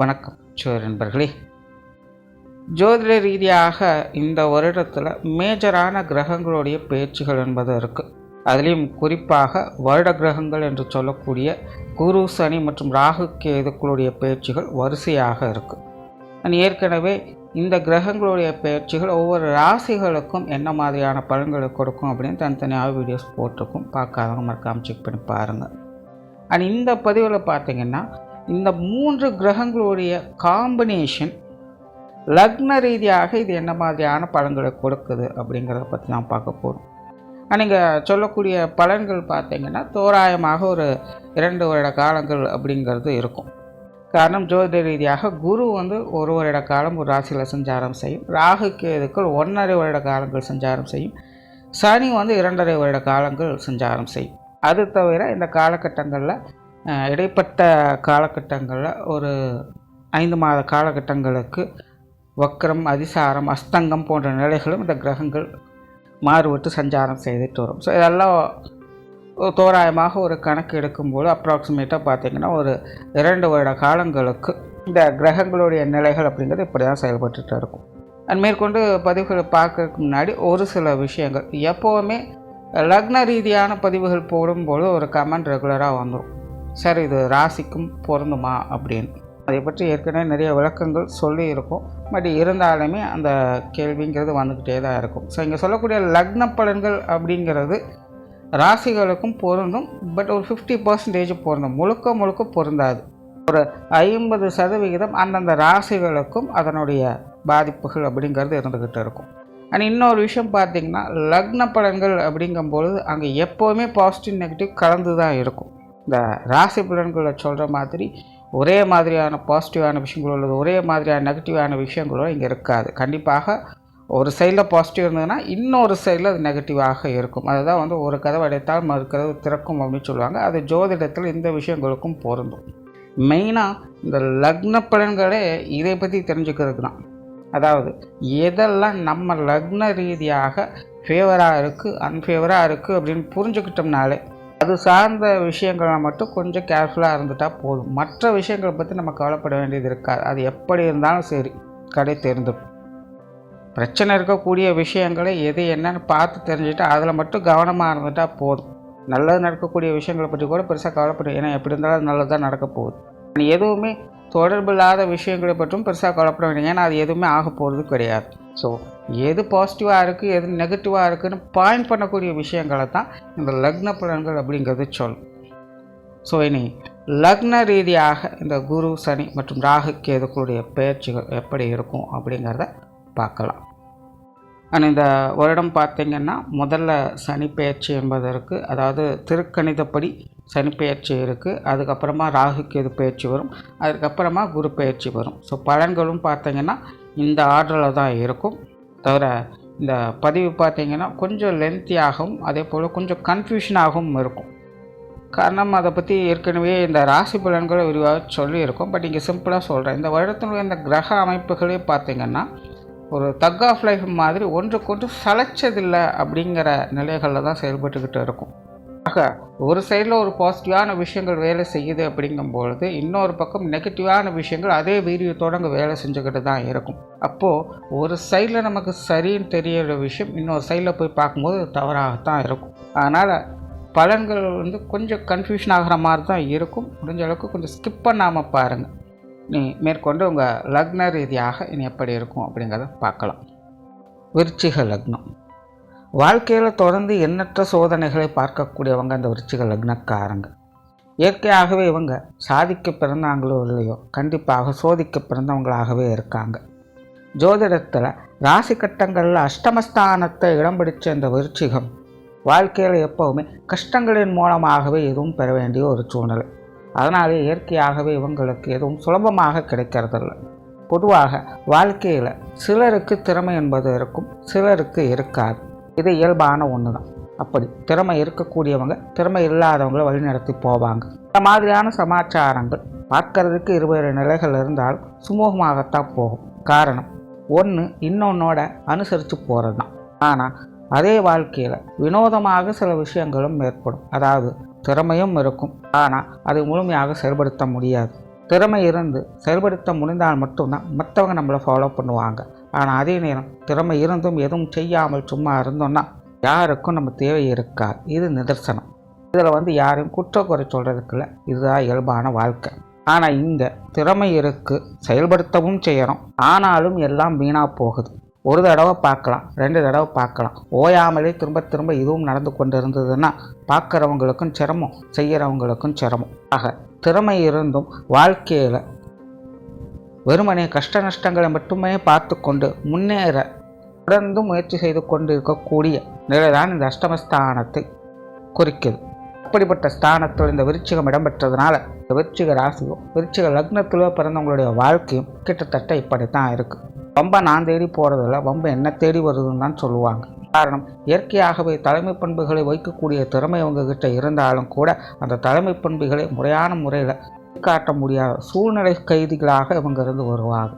வணக்கம். சோர் நண்பர்களே ஜோதிட ரீதியாக இந்த வருடத்தில் மேஜரான கிரகங்களுடைய பேச்சுகள் என்பது இருக்குது அதுலேயும் குறிப்பாக வருட கிரகங்கள் என்று சொல்லக்கூடிய குரு சனி மற்றும் ராகு கேதுக்களுடைய பேச்சுகள் வரிசையாக இருக்குது நான் ஏற்கனவே இந்த கிரகங்களுடைய பயிற்சிகள் ஒவ்வொரு ராசிகளுக்கும் என்ன மாதிரியான பலன்களை கொடுக்கும் அப்படின்னு தனித்தனியாக வீடியோஸ் போட்டிருக்கும். பார்க்காதவங்க மறக்காமல் செக் பண்ணி பாருங்கள் அண்ட் இந்த பதிவில் பார்த்தீங்கன்னா இந்த மூன்று கிரகங்களுடைய காம்பினேஷன் லக்ன ரீதியாக இது என்ன மாதிரியான பலன்களை கொடுக்குது அப்படிங்கிறத பற்றி நான் பார்க்க போகிறோம் நீங்கள் சொல்லக்கூடிய பலன்கள் பார்த்தீங்கன்னா தோராயமாக ஒரு இரண்டு வருட காலங்கள் அப்படிங்கிறது இருக்கும். காரணம் ஜோதிட ரீதியாக குரு வந்து ஒரு வருட காலம் ஒரு ராசியில் சஞ்சாரம் செய்யும். ராகு கேதுக்கள் ஒன்றரை வருட காலங்கள் சஞ்சாரம் செய்யும். சனி வந்து இரண்டரை வருட காலங்கள் சஞ்சாரம் செய்யும். அது தவிர இந்த காலகட்டங்களில் இடைப்பட்ட காலகட்டங்களில் ஒரு ஐந்து மாத காலகட்டங்களுக்கு வக்ரம் அதிசாரம் அஸ்தங்கம் போன்ற நிலைகளும் இந்த கிரகங்கள் மாறுபட்டு சஞ்சாரம் செய்துட்டு வரும். ஸோ இதெல்லாம் தோராயமாக ஒரு கணக்கு எடுக்கும்போது அப்ராக்சிமேட்டாக பார்த்திங்கன்னா ஒரு இரண்டு வருட காலங்களுக்கு இந்த கிரகங்களுடைய நிலைகள் அப்படிங்கிறது இப்படி தான் செயல்பட்டுட்டு இருக்கும். அண்ட் மேற்கொண்டு பதிவுகளை பார்க்கறதுக்கு முன்னாடி ஒரு சில விஷயங்கள். எப்போவுமே லக்ன ரீதியான பதிவுகள் போடும்போது ஒரு கமெண்ட் ரெகுலராக வந்துடும் சார் இது ராசிக்கும் பொருந்துமா அப்படின்னு. அதை பற்றி ஏற்கனவே நிறைய விளக்கங்கள் சொல்லி இருக்கும் பட் இருந்தாலுமே அந்த கேள்விங்கிறது வந்துக்கிட்டே தான் இருக்கும். ஸோ இங்கே சொல்லக்கூடிய லக்ன பலன்கள் அப்படிங்கிறது ராசிகளுக்கும் பொருந்தும். பட் ஒரு ஃபிஃப்டி பர்சன்டேஜ் பொருந்தும். முழுக்க முழுக்க பொருந்தாது. ஒரு ஐம்பது சதவிகிதம் அந்தந்த ராசிகளுக்கும் அதனுடைய பாதிப்புகள் அப்படிங்கிறது இருந்துக்கிட்டு இருக்கும். அண்ட் இன்னொரு விஷயம் பார்த்தீங்கன்னா லக்ன பலன்கள் அப்படிங்கும்பொழுது அங்கே எப்போவுமே பாசிட்டிவ் நெகட்டிவ் கலந்து தான் இருக்கும். இந்த ராசி பலன்களை சொல்கிற மாதிரி ஒரே மாதிரியான பாசிட்டிவான விஷயங்களோ அல்லது ஒரே மாதிரியான நெகட்டிவான விஷயங்களோ இங்கே இருக்காது. கண்டிப்பாக ஒரு சைடில் பாசிட்டிவ் இருந்ததுன்னா இன்னொரு சைடில் அது நெகட்டிவாக இருக்கும். அதுதான் வந்து ஒரு கதவை அடைத்தால் மறு கதவு திறக்கும் அப்படின்னு சொல்லுவாங்க. அது ஜோதிடத்தில் இந்த விஷயங்களுக்கும் பொருந்தும். மெயினாக இந்த லக்ன பலன்களே இதை பற்றி தெரிஞ்சுக்கிறதுக்கு தான். அதாவது எதெல்லாம் நம்ம லக்ன ரீதியாக ஃபேவராக இருக்குது அன்ஃபேவராக இருக்குது அப்படின்னு புரிஞ்சுக்கிட்டோம்னாலே அது சார்ந்த விஷயங்களை மட்டும் கொஞ்சம் கேர்ஃபுல்லாக இருந்துட்டால் போதும். மற்ற விஷயங்களை பற்றி நம்ம கவலைப்பட வேண்டியது இருக்காது. அது எப்படி இருந்தாலும் சரி கடை தெரிந்துடும் பிரச்சனை இருக்கக்கூடிய விஷயங்களை எது என்னன்னு பார்த்து தெரிஞ்சுட்டு அதில் மட்டும் கவனமாக இருந்துட்டால் போதும். நல்லது நடக்கக்கூடிய விஷயங்களை பற்றி கூட பெருசாக கவலைப்படும் ஏன்னா எப்படி இருந்தாலும் நல்லது தான் நடக்க போகுது. நீ எதுவுமே தொடர்பில்லாத விஷயங்களை பற்றும் பெருசாக கவலைப்பட வேண்டிய ஏன்னா அது எதுவுமே ஆக போகிறது கிடையாது. ஸோ எது பாசிட்டிவாக இருக்குது எது நெகட்டிவாக இருக்குதுன்னு பாயிண்ட் பண்ணக்கூடிய விஷயங்களை தான் இந்த லக்ன பலன்கள் அப்படிங்கிறது சொல்லும். ஸோ இனி லக்ன ரீதியாக இந்த குரு சனி மற்றும் ராகு கேதுக்களுடைய பயிற்சிகள் எப்படி இருக்கும் அப்படிங்கிறத பார்க்கலாம். ஆனால் இந்த வருடம் பார்த்திங்கன்னா முதல்ல சனி பெயர்ச்சி என்பது இருக்குது அதாவது திருக்கணிதப்படி சனி பெயர்ச்சி இருக்குது அதுக்கப்புறமா ராகு கேது பயிற்சி வரும். அதுக்கப்புறமா குரு பயிற்சி வரும். ஸோ பலன்களும் பார்த்திங்கன்னா இந்த ஆர்டரில் தான் இருக்கும். தவிர இந்த பதிவு பார்த்திங்கன்னா கொஞ்சம் லென்த்தியாகவும் அதே போல் கொஞ்சம் கன்ஃபியூஷனாகவும் இருக்கும். காரணம் அதை பற்றி ஏற்கனவே இந்த ராசி பலன்களை விரிவாக சொல்லியிருக்கோம். பட் இங்கே சிம்பிளாக சொல்கிறேன் இந்த வருடத்தினுடைய இந்த கிரக அமைப்புகளே பார்த்திங்கன்னா ஒரு தக் ஆஃப் லைஃப் மாதிரி ஒன்றுக்கொன்று சளைச்சதில்லை அப்படிங்கிற நிலைகளில் தான் செயல்பட்டுக்கிட்டு இருக்கும். ஆக ஒரு சைடில் ஒரு பாசிட்டிவான விஷயங்கள் வேலை செய்யுது அப்படிங்கும்பொழுது இன்னொரு பக்கம் நெகட்டிவான விஷயங்கள் அதே வீரியத்தோடு அங்கே வேலை செஞ்சுக்கிட்டு தான் இருக்கும். அப்போது ஒரு சைடில் நமக்கு சரின்னு தெரியிற விஷயம் இன்னொரு சைடில் போய் பார்க்கும்போது தவறாகத்தான் இருக்கும். அதனால் பலன்கள் வந்து கொஞ்சம் கன்ஃபியூஷன் ஆகிற மாதிரி தான் இருக்கும். முடிஞ்ச அளவுக்கு கொஞ்சம் ஸ்கிப் பண்ணாமல் பாருங்கள் நீ மேற்கொண்டு உங்கள் லக்ன ரீதியாக இனி எப்படி இருக்கும் அப்படிங்கிறத பார்க்கலாம். விருச்சிக லக்னம். வாழ்க்கையில் தொடர்ந்து எண்ணற்ற சோதனைகளை பார்க்கக்கூடியவங்க அந்த விருச்சிக லக்னக்காரங்க. இயற்கையாகவே இவங்க சாதிக்க பிறந்தாங்களோ இல்லையோ கண்டிப்பாக சோதிக்க பிறந்தவங்களாகவே இருக்காங்க. ஜோதிடத்தில் ராசி கட்டங்களில் அஷ்டமஸ்தானத்தை இடம் பிடிச்ச இந்த விருச்சிகம் வாழ்க்கையில் எப்போவுமே கஷ்டங்களின் மூலமாகவே எதுவும் பெற வேண்டிய ஒரு சூழ்நிலை. அதனாலே இயற்கையாகவே இவங்களுக்கு எதுவும் சுலபமாக கிடைக்கிறதில்ல. பொதுவாக வாழ்க்கையில் சிலருக்கு திறமை என்பது இருக்கும் சிலருக்கு இருக்காது. இது இயல்பான ஒன்று தான் அப்படி திறமை இருக்கக்கூடியவங்க திறமை இல்லாதவங்களை வழிநடத்தி போவாங்க. இந்த மாதிரியான சமாச்சாரங்கள் பார்க்கறதுக்கு இருவேறு நிலைகள் இருந்தால் சுமூகமாகத்தான் போகும். காரணம் ஒன்று இன்னொன்னோட அனுசரித்து போகிறது தான் ஆனால் அதே வாழ்க்கையில் வினோதமாக சில விஷயங்களும் ஏற்படும். அதாவது திறமையும் இருக்கும். ஆனால் அதை முழுமையாக செயல்படுத்த முடியாது. திறமை இருந்து செயல்படுத்த முடிந்தால் மட்டும்தான் மற்றவங்க நம்மளை ஃபாலோ பண்ணுவாங்க. ஆனால் அதே நேரம் திறமை இருந்தும் எதுவும் செய்யாமல் சும்மா இருந்தோம்னா யாருக்கும் நம்ம தேவை இருக்கா இது நிதர்சனம். இதில் வந்து யாரையும் குற்றக்குறை சொல்கிறதுக்குல இதுதான் இயல்பான வாழ்க்கை. ஆனால் இங்கே திறமை இருக்குது செயல்படுத்தவும் செய்கிறோம் ஆனாலும் எல்லாம் வீணாக போகுது. ஒரு தடவை பார்க்கலாம் ரெண்டு தடவை பார்க்கலாம். ஓயாமலே திரும்ப திரும்ப இதுவும் நடந்து கொண்டு இருந்ததுன்னா பார்க்குறவங்களுக்கும் சிரமம் செய்கிறவங்களுக்கும் சிரமம். ஆக திறமை இருந்தும் வாழ்க்கையில் வெறுமனே கஷ்ட நஷ்டங்களை மட்டுமே பார்த்து கொண்டு முன்னேற தொடர்ந்து முயற்சி செய்து கொண்டு இருக்கக்கூடிய நிலைதான் இந்த அஷ்டமஸ்தானத்தை குறிக்குது. அப்படிப்பட்ட ஸ்தானத்தில் இந்த விருச்சிகம் இடம்பெற்றதுனால இந்த விருச்சிக ராசியோ விருச்சிக லக்னத்திலோ பிறந்தவங்களுடைய வாழ்க்கையும் கிட்டத்தட்ட இப்படித்தான் இருக்குது ரொம்ப நான் தேடி போகிறதில்ல ரொம்ப என்ன தேடி வருதுன்னு தான் சொல்லுவாங்க. காரணம் இயற்கையாகவே தலைமை பண்புகளை வைக்கக்கூடிய திறமை அவங்கக்கிட்ட இருந்தாலும் கூட அந்த தலைமை பண்புகளை முறையான முறையில் காட்ட முடியாத சூழ்நிலை கைதிகளாக இவங்க இருந்து வருவாங்க.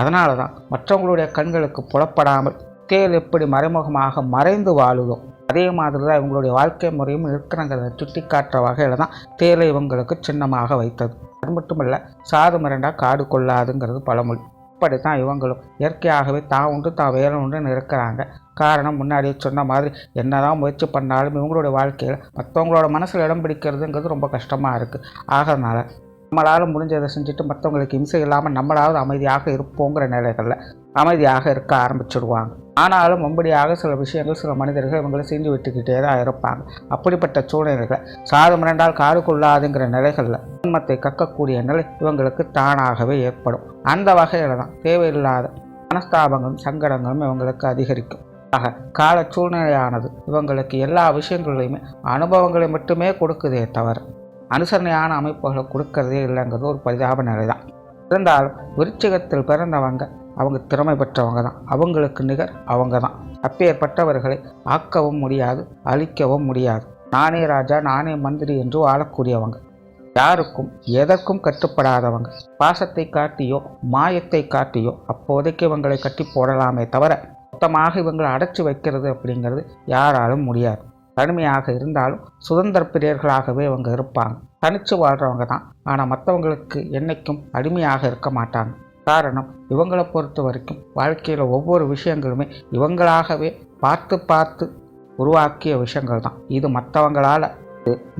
அதனால தான் மற்றவங்களுடைய கண்களுக்கு புலப்படாமல் தேல் எப்படி மறைமுகமாக மறைந்து வாழுதோ அதே மாதிரி தான் இவங்களுடைய வாழ்க்கை முறையும் இருக்கிறங்கிறத சுட்டி காட்டுற வகையில் தான் தேலை இவங்களுக்கு சின்னமாக வைத்தது. அது மட்டுமல்ல சாது மிரண்டா காடு கொள்ளாதுங்கிறது பழமொழி. இப்படி தான் இவங்களும். இயற்கையாகவே தான் உண்டு தான் வேற உண்டுன்னு இருக்கிறாங்க காரணம் முன்னாடியே சொன்ன மாதிரி என்னதான் முயற்சி பண்ணாலும் இவங்களுடைய வாழ்க்கையில் மற்றவங்களோட மனசில் இடம் பிடிக்கிறதுங்கிறது ரொம்ப கஷ்டமாக இருக்குது ஆகிறதுனால நம்மளால் முடிஞ்சதை செஞ்சுட்டு மற்றவங்களுக்கு இம்சை இல்லாமல் நம்மளாவது அமைதியாக இருப்போங்கிற நிலைகளில் அமைதியாக இருக்க ஆரம்பிச்சிடுவாங்க. ஆனாலும் மும்படியாக சில விஷயங்கள் சில மனிதர்கள் இவங்களை செஞ்சு விட்டுக்கிட்டே தான் இருப்பாங்க. அப்படிப்பட்ட சூழ்நிலைகள் சாது மிரண்டால் காடு கொள்ளாதுங்கிற நிலைகளில் உண்மத்தை கக்கக்கூடிய நிலை இவங்களுக்கு தானாகவே ஏற்படும். அந்த வகையில் தான் தேவையில்லாத மனஸ்தாபங்களும் சங்கடங்களும் இவங்களுக்கு அதிகரிக்கும். ஆக கால சூழ்நிலையானது இவங்களுக்கு எல்லா விஷயங்களையுமே அனுபவங்களை மட்டுமே கொடுக்குதே தவிர அனுசரணையான அமைப்புகளை கொடுக்கறதே இல்லைங்கிறது ஒரு பரிதாப நிலை தான் இருந்தாலும் விருச்சிகத்தில் பிறந்தவங்க அவங்க திறமை பெற்றவங்க தான். அவங்களுக்கு நிகர் அவங்க தான். அப்பேற்பட்டவர்களை ஆக்கவும் முடியாது அழிக்கவும் முடியாது. நானே ராஜா நானே மந்திரி என்று வாழக்கூடியவங்க. யாருக்கும் எதற்கும் கட்டுப்படாதவங்க. பாசத்தை காட்டியோ மாயத்தை காட்டியோ அப்போதைக்கு இவங்களை கட்டி போடலாமே தவிர மொத்தமாக இவங்களை அடைச்சி வைக்கிறது அப்படிங்கிறது யாராலும் முடியாது. தனிமையாக இருந்தாலும் சுதந்திர பிரியர்களாகவே இவங்க இருப்பாங்க. தனித்து வாழ்கிறவங்க தான். ஆனால் மற்றவங்களுக்கு என்றைக்கும் அடிமையாக இருக்க மாட்டாங்க. காரணம் இவங்களை பொறுத்த வரைக்கும் வாழ்க்கையில் ஒவ்வொரு விஷயங்களுமே இவங்களாகவே பார்த்து பார்த்து உருவாக்கிய விஷயங்கள் தான். இது மற்றவங்களால்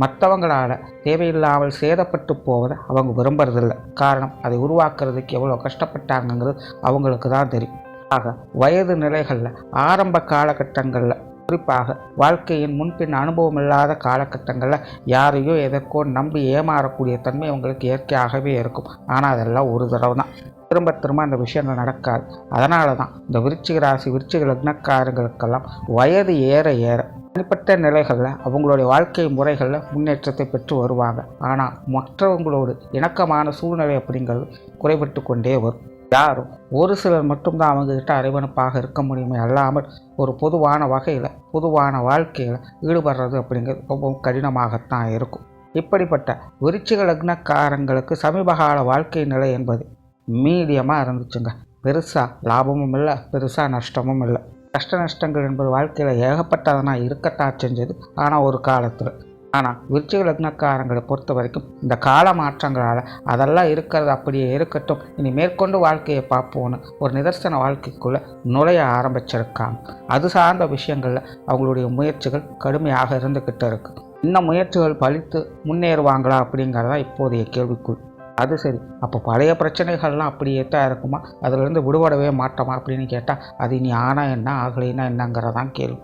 மற்றவங்களால் தேவையில்லாமல் சேதப்பட்டு போவதை அவங்க விரும்புறதில்ல. காரணம் அதை உருவாக்குறதுக்கு எவ்வளோ கஷ்டப்பட்டாங்கங்கிறது அவங்களுக்கு தான் தெரியும். ஆக வயது நிலைகளில் ஆரம்ப காலகட்டங்களில் குறிப்பாக வாழ்க்கையின் முன்பின் அனுபவம் இல்லாத காலகட்டங்களில் யாரையோ எதற்கோ நம்பி ஏமாறக்கூடிய தன்மை அவங்களுக்கு இயற்கையாகவே இருக்கும். ஆனால் அதெல்லாம் ஒரு தடவை தான் திரும்ப திரும்ப அந்த விஷயங்கள் நடக்காது. அதனால தான் இந்த விருச்சிக ராசி விருச்சிக லக்னக்காரர்களுக்கெல்லாம் வயது ஏற ஏற தனிப்பட்ட நிலைகளில் அவங்களுடைய வாழ்க்கை முறைகளில் முன்னேற்றத்தை பெற்று வருவாங்க. ஆனால் மற்றவங்களோடு இணக்கமான சூழ்நிலை அப்படிங்கிறது குறைபட்டு கொண்டே வரும். யாரும் ஒரு சிலர் மட்டும்தான் அவங்கக்கிட்ட அறிவனுப்பாக இருக்க முடியுமே அல்லாமல் ஒரு பொதுவான வகையில் பொதுவான வாழ்க்கையில் ஈடுபடுறது அப்படிங்கிறது ரொம்பவும் கடினமாகத்தான் இருக்கும். இப்படிப்பட்ட விருச்சிக லக்னக்காரங்களுக்கு சமீபகால வாழ்க்கை நிலை என்பது மீடியமாக இருந்துச்சுங்க. பெருசாக லாபமும் இல்லை பெருசாக நஷ்டமும் இல்லை. கஷ்ட நஷ்டங்கள் என்பது வாழ்க்கையில் ஏகப்பட்டதனால் இருக்கத்தான் செஞ்சது. ஆனால் ஒரு காலத்தில் ஆனால் விருச்சிக லக்னக்காரங்களை பொறுத்த வரைக்கும் இந்த கால மாற்றங்களால் அதெல்லாம் இருக்கிறது அப்படியே இருக்கட்டும். இனி மேற்கொண்டு வாழ்க்கையை பார்ப்போன்னு ஒரு நிதர்சன வாழ்க்கைக்குள்ளே நுழைய ஆரம்பிச்சிருக்காங்க. அது சார்ந்த விஷயங்களில் அவங்களுடைய முயற்சிகள் கடுமையாக இருந்துக்கிட்டு இருக்குது இந்த முயற்சிகள் பழித்து முன்னேறுவாங்களா அப்படிங்கிறதா இப்போதைய கேள்விக்குள் அது சரி அப்போ பழைய பிரச்சனைகள்லாம் அப்படியே தான் இருக்குமா? அதிலிருந்து விடுபடவே மாட்டோமா அப்படின்னு கேட்டால் அது இனி ஆனால் என்ன ஆகலைன்னா என்னங்கிறதான் கேள்வி.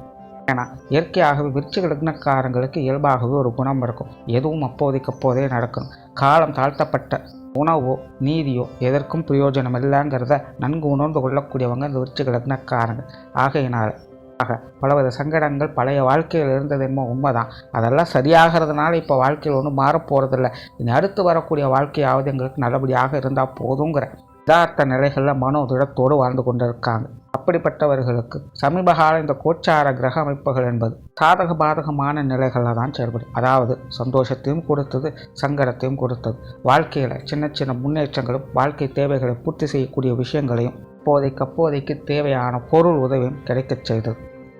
ஏன்னா இயற்கையாகவே விருச்சிக லக்னக்காரங்களுக்கு இயல்பாகவே ஒரு குணம் இருக்கும். எதுவும் அப்போதைக்கு அப்போதே நடக்கணும். காலம் தாழ்த்தப்பட்ட உணவோ நீதியோ எதற்கும் பிரயோஜனம் இல்லைங்கிறத நன்கு உணர்ந்து கொள்ளக்கூடியவங்க இந்த விருச்சிக லக்னக்காரங்க ஆகையினால் ஆக பலவித சங்கடங்கள் பழைய வாழ்க்கையில் இருந்தது என்னமோ உண்மைதான். அதெல்லாம் சரியாகிறதுனால இப்போ வாழ்க்கையில் ஒன்றும் மாறப்போகிறதில்ல இனி அடுத்து வரக்கூடிய வாழ்க்கையாவது எங்களுக்கு நல்லபடியாக இருந்தால் போதுங்கிற யதார்த்த நிலைகளில் மனோதிடத்தோடு வாழ்ந்து கொண்டிருக்காங்க. அப்படிப்பட்டவர்களுக்கு சமீபகால இந்த கோச்சார கிரக அமைப்புகள் என்பது சாதக பாதகமான நிலைகளில் தான் செயல்படும் அதாவது சந்தோஷத்தையும் கொடுத்தது சங்கடத்தையும் கொடுத்தது. வாழ்க்கையில் சின்ன சின்ன முன்னேற்றங்களும் வாழ்க்கை தேவைகளை பூர்த்தி செய்யக்கூடிய விஷயங்களையும் அப்போதைக்கு அப்போதைக்கு தேவையான பொருள் உதவியும் கிடைக்கச் செய்தது.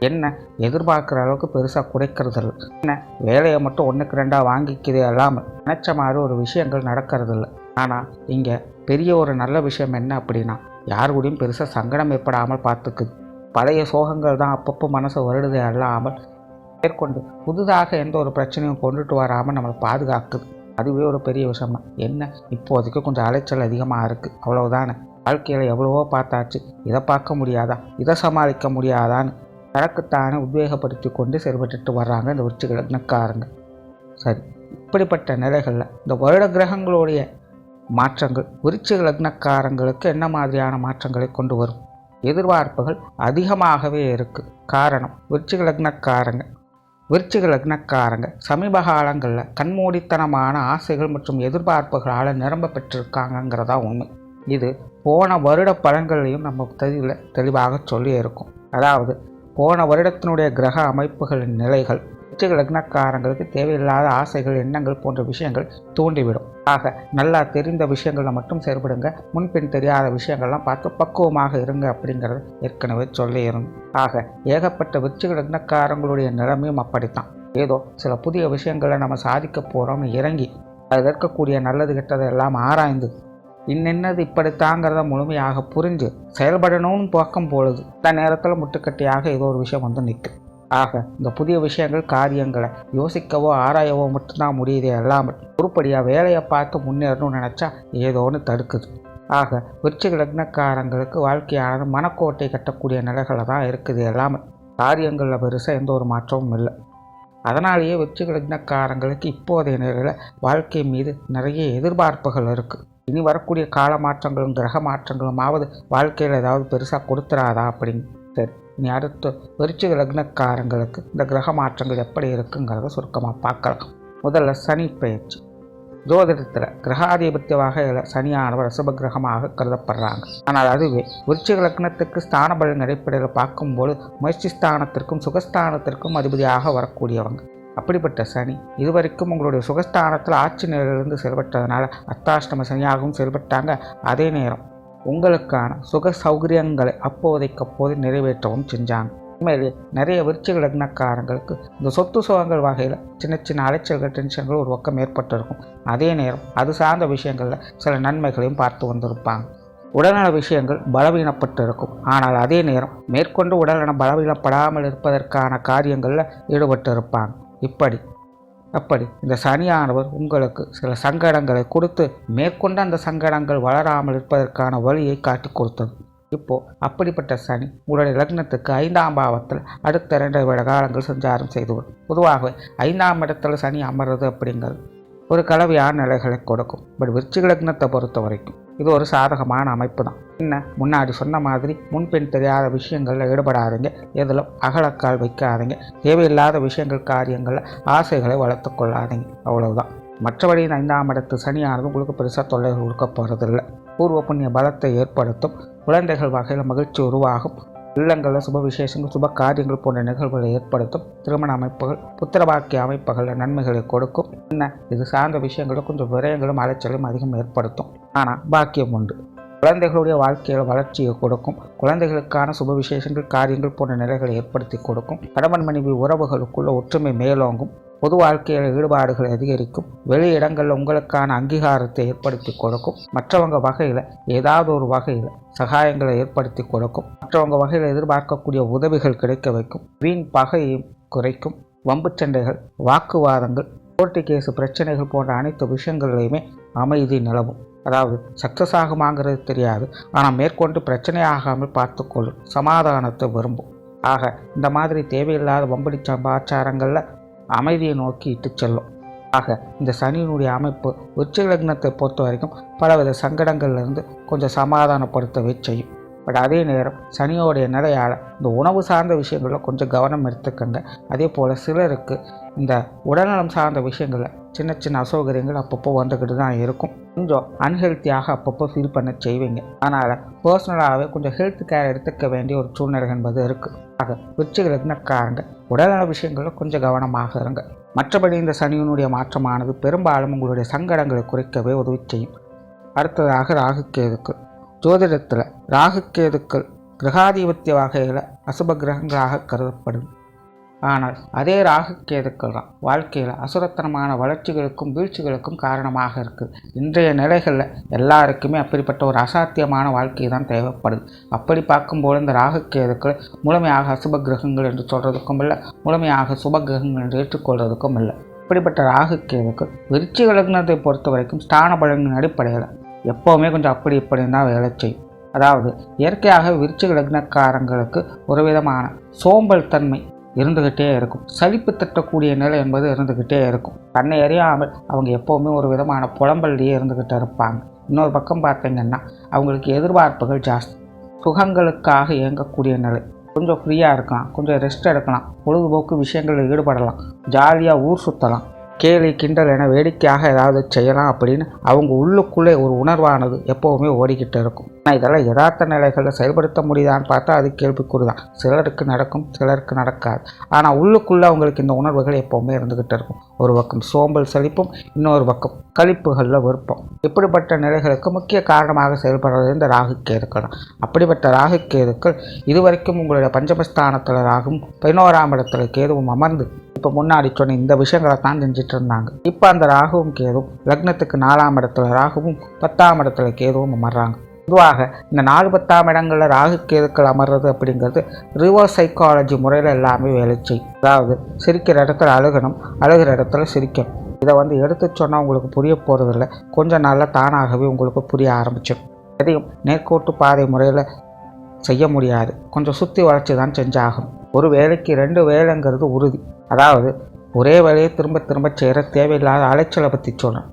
என்ன? எதிர்பார்க்குற அளவுக்கு பெருசாக குறைக்கிறதில்ல. என்ன? வேலையை மட்டும் ஒன்றுக்கு ரெண்டாக வாங்கிக்கிறதே இல்லாமல் நினச்ச மாதிரி ஒரு விஷயங்கள் நடக்கிறதில்ல. ஆனால் இங்கே பெரிய ஒரு நல்ல விஷயம் என்ன அப்படின்னா யார் கூடயும் பெருசாக சங்கடம் ஏற்படாமல் பார்த்துக்குது பழைய சோகங்கள் தான் அப்பப்போ மனசை வருடுதே அல்லாமல் மேற்கொண்டு புதுதாக எந்த ஒரு பிரச்சனையும் கொண்டுட்டு வராமல் நம்மளை பாதுகாக்குது. அதுவே ஒரு பெரிய விஷயம் தான் என்ன? இப்போதைக்கு கொஞ்சம் அலைச்சல் அதிகமாக இருக்குது அவ்வளவுதானே? வாழ்க்கையில் எவ்வளவோ பார்த்தாச்சு. இதை பார்க்க முடியாதா? இதை சமாளிக்க முடியாதான்னு தனக்குத்தானே உத்வேகப்படுத்தி கொண்டு செயல்பட்டுட்டு வர்றாங்க இந்த விருச்சிக லக்னக்காரங்க. சரி இப்படிப்பட்ட நிலைகளில் இந்த வருட கிரகங்களுடைய மாற்றங்கள் விருச்சிக லக்னக்காரங்களுக்கு என்ன மாதிரியான மாற்றங்களை கொண்டு வரும்? எதிர்பார்ப்புகள் அதிகமாகவே இருக்குது காரணம் விருச்சிக லக்னக்காரங்க. விருச்சிக லக்னக்காரங்க சமீப காலங்களில் கண்மூடித்தனமான ஆசைகள் மற்றும் எதிர்பார்ப்புகளால் நிரம்ப பெற்றிருக்காங்கங்கிறதா உண்மை. இது போன வருட பலன்களையும் நம்ம தெளிவில் தெளிவாக சொல்லி இருக்கும் அதாவது போன வருடத்தினுடைய கிரக அமைப்புகளின் நிலைகள் விருச்சிக லக்னக்காரங்களுக்கு தேவையில்லாத ஆசைகள் எண்ணங்கள் போன்ற விஷயங்கள் தூண்டிவிடும். ஆக நல்லா தெரிந்த விஷயங்களில் மட்டும் செயல்படுங்க முன்பின் தெரியாத விஷயங்கள்லாம் பார்த்து பக்குவமாக இருங்க அப்படிங்கிறத ஏற்கனவே சொல்லியிருந்தோம் ஆக ஏகப்பட்ட விருச்சிக லக்னக்காரங்களுடைய நிலைமையும் அப்படித்தான். ஏதோ சில புதிய விஷயங்களை நம்ம சாதிக்க போகிறோம்னு இறங்கி அதில் இருக்கக்கூடிய நல்லது கெட்டதை எல்லாம் ஆராய்ந்து இன்னென்னது இப்படித்தாங்கிறத முழுமையாக புரிஞ்சு செயல்படணும்னு பார்க்கும் பொழுது இந்த நேரத்தில் முட்டுக்கட்டியாக ஏதோ ஒரு விஷயம் வந்து நிற்கும் ஆக இந்த புதிய விஷயங்கள் காரியங்களை யோசிக்கவோ ஆராயவோ மட்டும்தான் முடியுதே அல்லாமல் உருப்படியாக வேலையை பார்த்து முன்னேறணும்னு நினச்சா ஏதோ ஒன்று தடுக்குது. ஆக விருச்சிக லக்னக்காரங்களுக்கு வாழ்க்கையானது மனக்கோட்டை கட்டக்கூடிய நிலைகளை தான் இருக்குது எல்லாமே காரியங்களில் பெருசாக எந்த ஒரு மாற்றமும் இல்லை. அதனாலேயே விருச்சிக லக்னக்காரங்களுக்கு இப்போதைய நிலையில் வாழ்க்கை மீது நிறைய எதிர்பார்ப்புகள் இருக்குது இனி வரக்கூடிய கால மாற்றங்களும் கிரக மாற்றங்களுமாவது வாழ்க்கையில் ஏதாவது பெருசாக கொடுத்துறாதா அப்படின்னு. சரி. இனி அடுத்து விருச்சிக லக்னக்காரங்களுக்கு இந்த கிரக மாற்றங்கள் எப்படி இருக்குங்கிறத சுருக்கமாக பார்க்கலாம். முதல்ல சனி பயிற்சி. ஜோதிடத்தில் கிரகாதிபத்திய வகையில் சனியானவர் ரிஷப கிரகமாக கருதப்படுறாங்க. ஆனால் அதுவே விருச்சிக லக்னத்துக்கு ஸ்தான பலன் அடிப்படையில் பார்க்கும்போது முயற்சி ஸ்தானத்திற்கும் சுகஸ்தானத்திற்கும் அதிபதியாக வரக்கூடியவங்க. அப்படிப்பட்ட சனி இதுவரைக்கும் உங்களுடைய சுகஸ்தானத்தில் ஆட்சி நிலையிலிருந்து செயல்பட்டதுனால அத்தாஷ்டம சனியாகவும் செயல்பட்டாங்க. அதே நேரம் உங்களுக்கான சுக சௌகரியங்களை அப்போதைக்கு அப்போது நிறைவேற்றவும் செஞ்சாங்க. உண்மையிலே நிறைய விருச்சிக லக்னக்காரங்களுக்கு இந்த சொத்து சுகங்கள் வகையில் சின்ன சின்ன அலைச்சல்கள் டென்ஷன்கள் ஒரு பக்கம் ஏற்பட்டிருக்கும். அதே நேரம் அது சார்ந்த விஷயங்களில் சில நன்மைகளையும் பார்த்து வந்திருப்பாங்க. உடல்நல விஷயங்கள் பலவீனப்பட்டு இருக்கும் ஆனால் அதே நேரம் மேற்கொண்டு உடல்நலம் பலவீனப்படாமல் இருப்பதற்கான காரியங்களில் ஈடுபட்டு இருப்பாங்க இப்படி அப்படி இந்த சனியானவர் உங்களுக்கு சில சங்கடங்களை கொடுத்து மேற்கொண்டு அந்த சங்கடங்கள் வளராமல் இருப்பதற்கான வழியை காட்டி கொடுத்தது. இப்போது அப்படிப்பட்ட சனி உங்களுடைய லக்னத்துக்கு ஐந்தாம் பாவத்தில் அடுத்த இரண்டு விட காலங்கள் சஞ்சாரம் செய்துவிடும். பொதுவாக பொதுவாகவே ஐந்தாம் இடத்துல சனி அமர்றது அப்படிங்கிறது ஒரு கலவையான நிலைகளை கொடுக்கும். பட் விருச்சிக லக்னத்தை பொறுத்த வரைக்கும் இது ஒரு சாதகமான அமைப்பு தான். என்ன முன்னாடி சொன்ன மாதிரி முன்பின் தெரியாத விஷயங்களில் ஈடுபடாதீங்க. எதிலும் அகலக்கால் வைக்காதீங்க. தேவையில்லாத விஷயங்கள் காரியங்களில் ஆசைகளை வளர்த்து கொள்ளாதீங்க. அவ்வளவுதான். மற்றபடி இந்த ஐந்தாம் இடத்து சனியானது உங்களுக்கு பெருசாக தொல்லைகள் கொடுக்க போகிறதில்ல பூர்வ புண்ணிய பலத்தை ஏற்படுத்தும். குழந்தைகள் வகையில் மகிழ்ச்சி உருவாகும். இல்லங்களில் சுப விசேஷங்கள் சுப காரியங்கள் போன்ற நிகழ்வுகளை ஏற்படுத்தும். திருமண அமைப்புகள் புத்திரபாக்கிய அமைப்புகளில் நன்மைகளை கொடுக்கும். என்ன இது சார்ந்த விஷயங்களும் கொஞ்சம் விரயங்களும் அலைச்சலும் அதிகம் ஏற்படுத்தும். ஆனால் பாக்கியம் உண்டு. குழந்தைகளுடைய வாழ்க்கையில் வளர்ச்சியை கொடுக்கும். குழந்தைகளுக்கான சுப விசேஷங்கள் காரியங்கள் போன்ற நிலைகளை ஏற்படுத்தி கொடுக்கும். கணவன் மனைவி உறவுகளுக்குள்ள ஒற்றுமை மேலோங்கும். பொது வாழ்க்கையில் ஈடுபாடுகளை அதிகரிக்கும். வெளி இடங்களில் உங்களுக்கான அங்கீகாரத்தை ஏற்படுத்தி கொடுக்கும். மற்றவங்க வகையில் ஏதாவது ஒரு வகையில் சகாயங்களை ஏற்படுத்தி கொடுக்கும். மற்றவங்க வகையில் எதிர்பார்க்கக்கூடிய உதவிகள் கிடைக்க வைக்கும். வீண் பகையும் குறைக்கும். வம்பு சண்டைகள் வாக்குவாதங்கள் கோர்ட்டு கேஸ் பிரச்சனைகள் போன்ற அனைத்து விஷயங்கள்லையுமே அமைதி நிலவும். அதாவது சக்ஸஸ் ஆகுமாங்கிறது தெரியாது. ஆனால் மேற்கொண்டு பிரச்சனை ஆகாமல் பார்த்துக்கொள்ளும் சமாதானத்தை விரும்பும். ஆக இந்த மாதிரி தேவையில்லாத வம்படி சம்பாச்சாரங்களில் அமைதியை நோக்கி இட்டு செல்லும். ஆக இந்த சனியினுடைய அமைப்பு உச்ச லக்னத்தை பொறுத்த வரைக்கும் பலவித சங்கடங்கள்லேருந்து கொஞ்சம் சமாதானப்படுத்தவே செய்யும். பட் அதே நேரம் சனியோடைய நிலையால் இந்த உணவு சார்ந்த விஷயங்களில் கொஞ்சம் கவனம் எடுத்துக்கங்க. அதே போல் சிலருக்கு இந்த உடல்நலம் சார்ந்த விஷயங்களில் சின்ன சின்ன அசௌகரியங்கள் அப்பப்போ வந்துக்கிட்டு தான் இருக்கும். கொஞ்சம் அன்ஹெல்த்தியாக அப்பப்போ ஃபீல் பண்ண செய்வீங்க. அதனால் பர்சனலாகவே கொஞ்சம் ஹெல்த் கேர் எடுத்துக்க வேண்டிய ஒரு சூழ்நிலை என்பது இருக்குது ஆக விருச்சிக லக்னக்காரங்க உடல்நல விஷயங்களில் கொஞ்சம் கவனமாக இருங்க. மற்றபடி இந்த சனியினுடைய மாற்றமானது பெரும்பாலும் உங்களுடைய சங்கடங்களை குறைக்கவே உதவி செய்யும். அடுத்ததாக ராகுக்கேதுக்கள் ஜோதிடத்தில் ராகுக்கேதுக்கள் கிரகாதிபத்திய வகையில் அசுப கிரகங்களாக கருதப்படும். ஆனால் அதே ராகு கேதுக்கள் தான். வாழ்க்கையில் அசுரத்தனமான வளர்ச்சிகளுக்கும் வீழ்ச்சிகளுக்கும் காரணமாக இருக்குது. இன்றைய நிலைகளில் எல்லாருக்குமே அப்படிப்பட்ட ஒரு அசாத்தியமான வாழ்க்கை தான் தேவைப்படுது. அப்படி பார்க்கும்போது இந்த ராகு கேதுக்கள் முழுமையாக அசுப கிரகங்கள் என்று சொல்கிறதுக்கும் இல்லை முழுமையாக சுப கிரகங்கள் என்று ஏற்றுக்கொள்வதற்கும் இல்லை. இப்படிப்பட்ட ராகு கேதுக்கள் விருச்சிக லக்னத்தை பொறுத்த வரைக்கும் ஸ்தான பலன்களின் அடிப்படையில் எப்போவுமே கொஞ்சம் அப்படி இப்படின்னு தான் வேலை செய்யும். அதாவது இயற்கையாக விருச்சிக லக்னக்காரங்களுக்கு ஒரு விதமான சோம்பல் தன்மை இருந்துக்கிட்டே இருக்கும். சலிப்பு தட்டக்கூடிய நிலை என்பது இருந்துக்கிட்டே இருக்கும். தன்னை அறியாமல் அவங்க எப்போவுமே ஒரு விதமான புலம்பல்லையே இருந்துக்கிட்டு இருப்பாங்க. இன்னொரு பக்கம் பார்த்தீங்கன்னா அவங்களுக்கு எதிர்பார்ப்புகள் ஜாஸ்தி. சுகங்களுக்காக இயங்கக்கூடிய நிலை. கொஞ்சம் ஃப்ரீயாக இருக்கலாம். கொஞ்சம் ரெஸ்ட் எடுக்கலாம். பொழுதுபோக்கு விஷயங்களில் ஈடுபடலாம். ஜாலியாக ஊர் சுற்றலாம் கேலி கிண்டல் என வேடிக்கையாக ஏதாவது செய்யலாம் அப்படின்னு அவங்க உள்ளுக்குள்ளே ஒரு உணர்வானது எப்போவுமே ஓடிக்கிட்டு இருக்கும். ஆனால் இதெல்லாம் யதார்த்த நிலைகளில் செயல்படுத்த முடியுதான்னு பார்த்தா அது கேள்விக்குறி தான் சிலருக்கு நடக்கும் சிலருக்கு நடக்காது. ஆனால் உள்ளுக்குள்ளே அவங்களுக்கு இந்த உணர்வுகள் எப்போவுமே இருந்துக்கிட்டு இருக்கும். ஒரு பக்கம் சோம்பல் செழிப்பும் இன்னொரு பக்கம் கழிப்புகளில் விருப்பம் இப்படிப்பட்ட நிலைகளுக்கு முக்கிய காரணமாக செயல்படுறது இந்த ராகு கேதுக்கள் தான். அப்படிப்பட்ட ராகு கேதுக்கள் இதுவரைக்கும் உங்களுடைய பஞ்சமஸ்தானத்தில் ராகும் பதினோராம் இடத்துல கேதுவும் அமர்ந்து இப்போ முன்னாடி சொன்ன இந்த விஷயங்களை தான் செஞ்சுட்டு இருந்தாங்க. இப்போ அந்த ராகுவும் கேதுவும் லக்னத்துக்கு நாலாம் இடத்துல ராகுவும் பத்தாம் இடத்துல கேதுவும் அமர்றாங்க. பொதுவாக இந்த நாலு பத்தாம் இடங்களில் ராகு கேதுக்கள் அமர்றது அப்படிங்கிறது ரிவர்ஸ் சைக்காலஜி முறையில் எல்லாமே வேலை செய்யும். அதாவது சிரிக்கிற இடத்துல அழுகணும் அழுகிற இடத்துல சிரிக்கணும். இதை வந்து எடுத்து சொன்னால் உங்களுக்கு புரிய போகிறதில்ல கொஞ்ச நாளில் தானாகவே உங்களுக்கு புரிய ஆரம்பிச்சிடும். எதையும் நேர்கோட்டு பாதை முறையில் செய்ய முடியாது. கொஞ்சம் சுற்றி வளர்ச்சி தான் செஞ்சாகும். ஒரு வேலைக்கு ரெண்டு வேலைங்கிறது உறுதி. அதாவது ஒரே வேலையை திரும்ப திரும்ப செய்கிற தேவையில்லாத அலைச்சலை பற்றி சொல்கிறேன்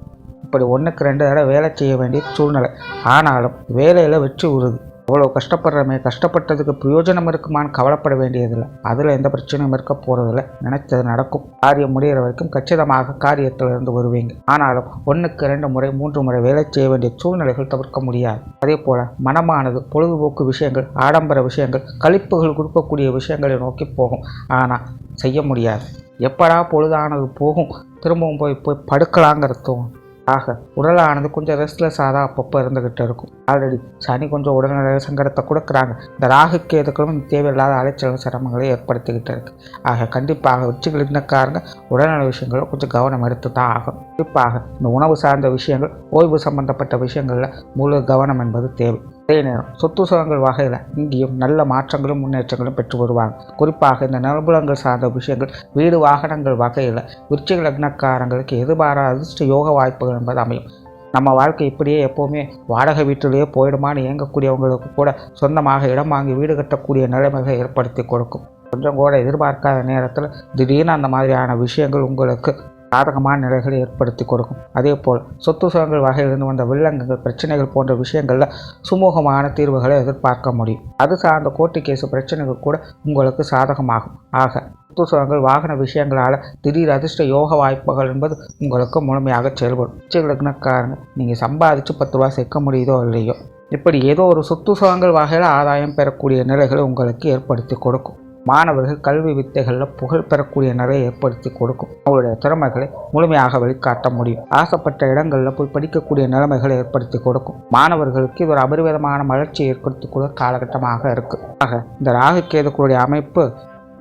இப்படி ஒன்றுக்கு ரெண்டு தடவை வேலை செய்ய வேண்டிய சூழ்நிலை. ஆனாலும் வேலையில் வெற்றி உறுதி. அவ்வளோ கஷ்டப்படுறமே கஷ்டப்பட்டதுக்கு பிரயோஜனம் இருக்குமான்னு கவலைப்பட வேண்டியதில்லை. அதில் எந்த பிரச்சனையும் இருக்க போகிறதில்ல நினைச்சது நடக்கும். காரியம் முடிகிற வரைக்கும் கச்சிதமாக காரியத்தில் இருந்து வருவீங்க. ஆனாலும் ஒன்றுக்கு ரெண்டு முறை மூன்று முறை வேலை செய்ய வேண்டிய சூழ்நிலைகள் தவிர்க்க முடியாது. அதே போல் மனமானது பொழுதுபோக்கு விஷயங்கள் ஆடம்பர விஷயங்கள் கழிப்புகள் கொடுக்கக்கூடிய விஷயங்களை நோக்கி போகும். ஆனால் செய்ய முடியாது. எப்படா பொழுதானது போகும்? திரும்பவும் போய் போய் படுக்கலாங்கிறதும் ஆக உடலானது கொஞ்சம் ரெஸ்ட்லெஸ்ஸாக தான் அப்பப்போ இருந்துக்கிட்டு இருக்கும். ஆல்ரெடி சனி கொஞ்சம் உடல்நல சங்கடத்தை கொடுக்குறாங்க. இந்த ராகு கேதுக்களும் தேவையில்லாத அலைச்சலும் சிரமங்களை ஏற்படுத்திக்கிட்டு இருக்கு. ஆக கண்டிப்பாக உச்சிகள் உச்சிகளினக்காரங்க உடல்நல விஷயங்களும் கொஞ்சம் கவனம் எடுத்து தான் ஆகும் குறிப்பாக இந்த உணவு சார்ந்த விஷயங்கள் ஓய்வு சம்பந்தப்பட்ட விஷயங்களில் முழு கவனம் என்பது தேவை. அதே நேரம் சொத்து சுகங்கள் வகையில் இங்கேயும் நல்ல மாற்றங்களும் முன்னேற்றங்களும் பெற்று வருவாங்க. குறிப்பாக இந்த நலபுலங்கள் சார்ந்த விஷயங்கள் வீடு வாகனங்கள் வகையில் விருச்சிக லக்னக்காரங்களுக்கு எதிர்பாராத அதிர்ஷ்ட யோக வாய்ப்புகள் என்பது அமையும். நம்ம வாழ்க்கை இப்படியே எப்போவுமே வாடகை வீட்டிலேயே போயிடுமான்னு இயங்கக்கூடியவங்களுக்கு கூட சொந்தமாக இடம் வாங்கி வீடு கட்டக்கூடிய நிலைமைகளை ஏற்படுத்தி கொடுக்கும். கொஞ்சம் கூட எதிர்பார்க்காத நேரத்தில் திடீர்னு அந்த மாதிரியான விஷயங்கள் உங்களுக்கு சாதகமான நிலைகளை ஏற்படுத்தி கொடுக்கும். அதே போல் சொத்து சுகங்கள் வகையிலிருந்து வந்த வில்லங்கங்கள் பிரச்சனைகள் போன்ற விஷயங்களில் சுமூகமான தீர்வுகளை எதிர்பார்க்க முடியும். அது சார்ந்த கோர்ட்டு கேஸ் பிரச்சனைகள் கூட உங்களுக்கு சாதகமாகும். ஆக சொத்து சுகங்கள் வாகன விஷயங்களால் திடீர் அதிர்ஷ்ட யோக வாய்ப்புகள் என்பது உங்களுக்கு முழுமையாக செயல்படும். லக்னக்காரங்க நீங்கள் சம்பாதிச்சு பத்து ரூபா சேர்க்க முடியுதோ இல்லையோ? இப்படி ஏதோ ஒரு சொத்து சுகங்கள் வகையில் ஆதாயம் பெறக்கூடிய நிலைகளை உங்களுக்கு ஏற்படுத்தி கொடுக்கும். மாணவர்கள் கல்வி வித்தைகளில் புகழ் பெறக்கூடிய நிறைய ஏற்படுத்தி கொடுக்கும். அவங்களுடைய திறமைகளை முழுமையாக வெளிக்காட்ட முடியும். ஆசைப்பட்ட இடங்களில் போய் படிக்கக்கூடிய நிலைமைகளை ஏற்படுத்தி கொடுக்கும். மாணவர்களுக்கு இது ஒரு அபரிவிதமான மலர்ச்சியை ஏற்படுத்தி கூட காலகட்டமாக இருக்கு. ஆக இந்த ராகுக்கேதுக்களுடைய அமைப்பு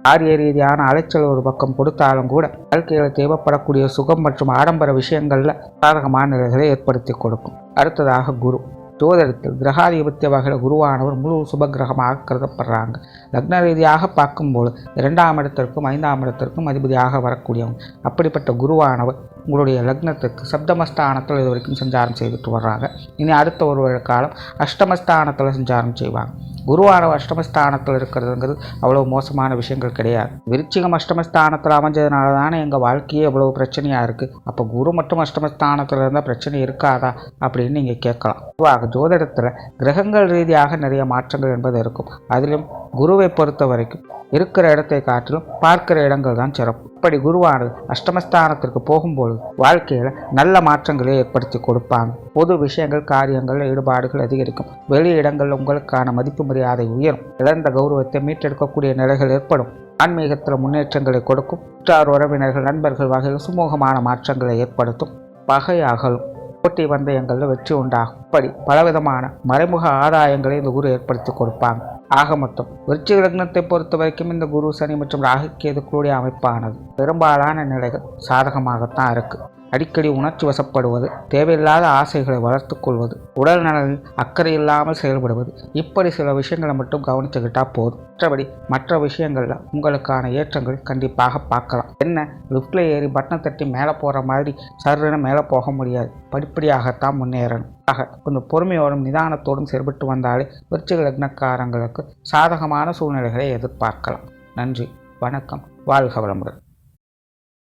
காரிய ரீதியான அலைச்சல் ஒரு பக்கம் கொடுத்தாலும் கூட வாழ்க்கையில் தேவைப்படக்கூடிய சுகம் மற்றும் ஆடம்பர விஷயங்களில் சாதகமான நிலைகளை ஏற்படுத்தி கொடுக்கும். அடுத்ததாக குரு. ஜோதிடத்தில் கிரகாதிபத்திய வகையில் குருவானவர் முழு சுபகிரகமாக கருதப்படுறாங்க. லக்ன ரீதியாக பார்க்கும்போது இரண்டாம் இடத்திற்கும் ஐந்தாம் இடத்திற்கும் அதிபதியாக வரக்கூடியவங்க அப்படிப்பட்ட குருவானவர் உங்களுடைய லக்னத்துக்கு சப்தமஸ்தானத்தில் இது வரைக்கும் சஞ்சாரம் செய்துட்டு வர்றாங்க. இனி அடுத்த ஒரு வருட காலம் அஷ்டமஸ்தானத்தில் சஞ்சாரம் செய்வாங்க. குருவானவர் அஷ்டமஸ்தானத்தில் இருக்கிறதுங்கிறது அவ்வளோ மோசமான விஷயங்கள் கிடையாது. விருச்சிகம் அஷ்டமஸ்தானத்தில் அமைஞ்சதுனால தானே எங்கள் வாழ்க்கையே எவ்வளோ பிரச்சனையாக இருக்குது அப்போ குரு மட்டும் அஷ்டமஸ்தானத்தில் இருந்தால் பிரச்சனை இருக்காதா? அப்படின்னு நீங்கள் கேட்கலாம். பொதுவாக ஜோதிடத்தில் கிரகங்கள் ரீதியாக நிறைய மாற்றங்கள் என்பது இருக்கும். அதிலும் குருவை பொறுத்த வரைக்கும் இருக்கிற இடத்தை காட்டிலும் பார்க்கிற இடங்கள் தான் சிறப்பு. இப்படி குருவானது அஷ்டமஸ்தானத்திற்கு போகும்போது வாழ்க்கையில் நல்ல மாற்றங்களை ஏற்படுத்தி கொடுப்பாங்க. பொது விஷயங்கள் காரியங்கள் ஈடுபாடுகள் அதிகரிக்கும். வெளி இடங்களில் உங்களுக்கான மதிப்பு மரியாதை உயரும். இழந்த கௌரவத்தை மீட்டெடுக்கக்கூடிய நிலைகள் ஏற்படும். ஆன்மீகத்தில் முன்னேற்றங்களை கொடுக்கும். உற்றார் உறவினர்கள் நண்பர்கள் வகையில் சுமூகமான மாற்றங்களை ஏற்படுத்தும். பகை போட்டி போட்டி பந்தயங்களில் வெற்றி உண்டாகும். இப்படி பலவிதமான மறைமுக ஆதாயங்களை இந்த குரு ஏற்படுத்தி கொடுப்பாங்க. ஆக மொத்தம் விருச்சிக லக்னத்தை பொறுத்த வரைக்கும் இந்த குரு சனி மற்றும் ராகு கூடிய அமைப்பானது பெரும்பாலான நிலைகள் சாதகமாகத்தான் இருக்கு. அடிக்கடி உணர்ச்சி வசப்படுவது தேவையில்லாத ஆசைகளை வளர்த்து கொள்வது உடல் நலனில் அக்கறை இல்லாமல் செயல்படுவது இப்படி சில விஷயங்களை மட்டும் கவனிச்சுக்கிட்டா போதும். மற்றபடி மற்ற விஷயங்களில் உங்களுக்கான ஏற்றங்கள் கண்டிப்பாக பார்க்கலாம். என்ன லிஃப்டில் ஏறி பட்டனை தட்டி மேலே போகிற மாதிரி சர்ன்னு மேலே போக முடியாது. படிப்படியாகத்தான் முன்னேறணும். ஆக கொஞ்சம் பொறுமையோடும் நிதானத்தோடும் செயல்பட்டு வந்தாலே விருச்சிக லக்னக்காரங்களுக்கு சாதகமான சூழ்நிலைகளை எதிர்பார்க்கலாம். நன்றி வணக்கம் வாழ்க வளமுடன்.